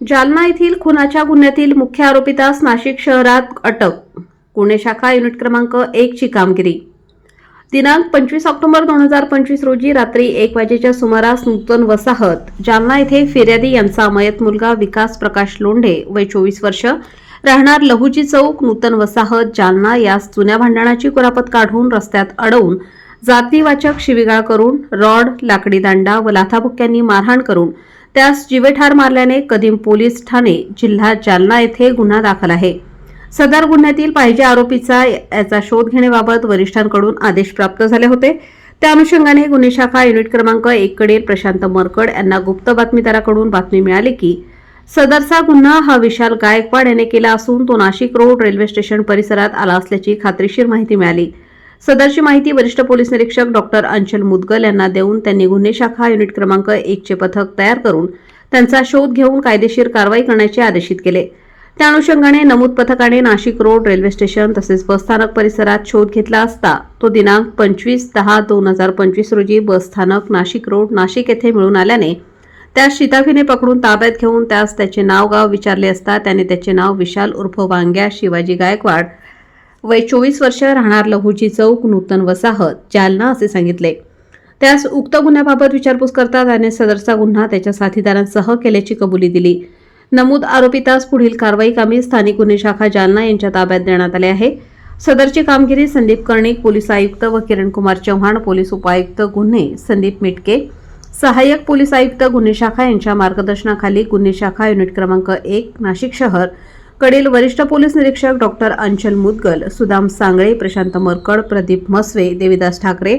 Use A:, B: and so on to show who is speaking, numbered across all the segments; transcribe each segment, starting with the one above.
A: जालना येथील खुनाच्या गुन्ह्यातील मुख्य आरोपितास नाशिक शहरात अटक. गुन्हे शाखा युनिट क्रमांक एक ची कामगिरी. दिनांक पंचवीस ऑक्टोबर दोन हजार पंचवीस रोजी रात्री एक वाजेच्या सुमारास नूतन वसाहत जालना येथे फिर्यादी यांचा मयत मुलगा विकास प्रकाश लोंढे वय चोवीस वर्ष राहणार लहुजी चौक नूतन वसाहत जालना यास जुन्या भांडणाची कुरापत काढून रस्त्यात अडवून जातीवाचक शिविगाळ करून रॉड लाकडी दांडा व लाथाबुक्क्यांनी मारहाण करून त्यास जीवेठार मारल्याने कदीम पोलीस ठाणे जिल्हा जालना येथे गुन्हा दाखल आहे. सदर गुन्ह्यातील पाहिजे आरोपीचा याचा शोध घेण्याबाबत वरिष्ठांकडून आदेश प्राप्त झाले होते. त्या अनुषंगाने गुन्हे शाखा युनिट क्रमांक एककडे प्रशांत मरकड यांना गुप्त बातमीदाराकडून बातमी मिळाली की सदरचा गुन्हा हा विशाल गायकवाड याने केला असून तो नाशिक रोड रेल्वे स्टेशन परिसरात आला असल्याची खात्रीशीर माहिती मिळाली. सदरची माहिती वरिष्ठ पोलीस निरीक्षक डॉक्टर अंचल मुदगल यांना देऊन त्यांनी गुन्हे शाखा युनिट क्रमांक एकचे पथक तयार करून त्यांचा शोध घेऊन कायदेशीर कारवाई करण्याचे आदेशित केले. त्या अनुषंगाने नमूद पथकाने नाशिक रोड रेल्वे स्टेशन तसेच बसस्थानक परिसरात शोध घेतला असता तो दिनांक पंचवीस दहा दोन हजार पंचवीस रोजी बसस्थानक नाशिक रोड नाशिक येथे मिळून आल्याने त्यास शिताफीने पकडून ताब्यात घेऊन त्यास त्याचे नाव गाव विचारले असता त्याने त्याचे नाव विशाल उर्फ वांग्या शिवाजी गायकवाड वय चोवीस वर्ष राहणार लहुजी चौक नूतन वसाहत जालना असे सांगितले. त्यास उक्त गुन्ह्याबाबत विचारपूस करता त्याने सदरचा गुन्हा त्याच्या साथीदारांसह केल्याची कबुली दिली. नमूद आरोपितास पुढील कारवाई कामी स्थानिक गुन्हे शाखा जालना यांच्या ताब्यात देण्यात आले आहे. सदरची कामगिरी संदीप कर्णिक पोलीस आयुक्त व किरण कुमार चव्हाण पोलीस उपायुक्त गुन्हे संदीप मिटके सहाय्यक पोलीस आयुक्त गुन्हे शाखा यांच्या मार्गदर्शनाखाली गुन्हे शाखा युनिट क्रमांक एक नाशिक शहर कडील वरिष्ठ पोलीस निरीक्षक डॉक्टर अंचल मुदगल सुदाम सांगळे प्रशांत मरकड प्रदीप मस्वे देविदास ठाकरे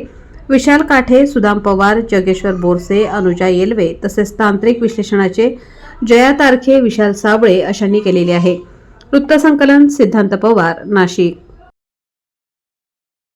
A: विशाल काठे सुदाम पवार जगेश्वर बोरसे अनुजा येलवे तसेच तांत्रिक विश्लेषणाचे जया तारखे विशाल साबळे अशांनी केलेले आहे. वृत्तसंकलन सिद्धांत पवार नाशिक.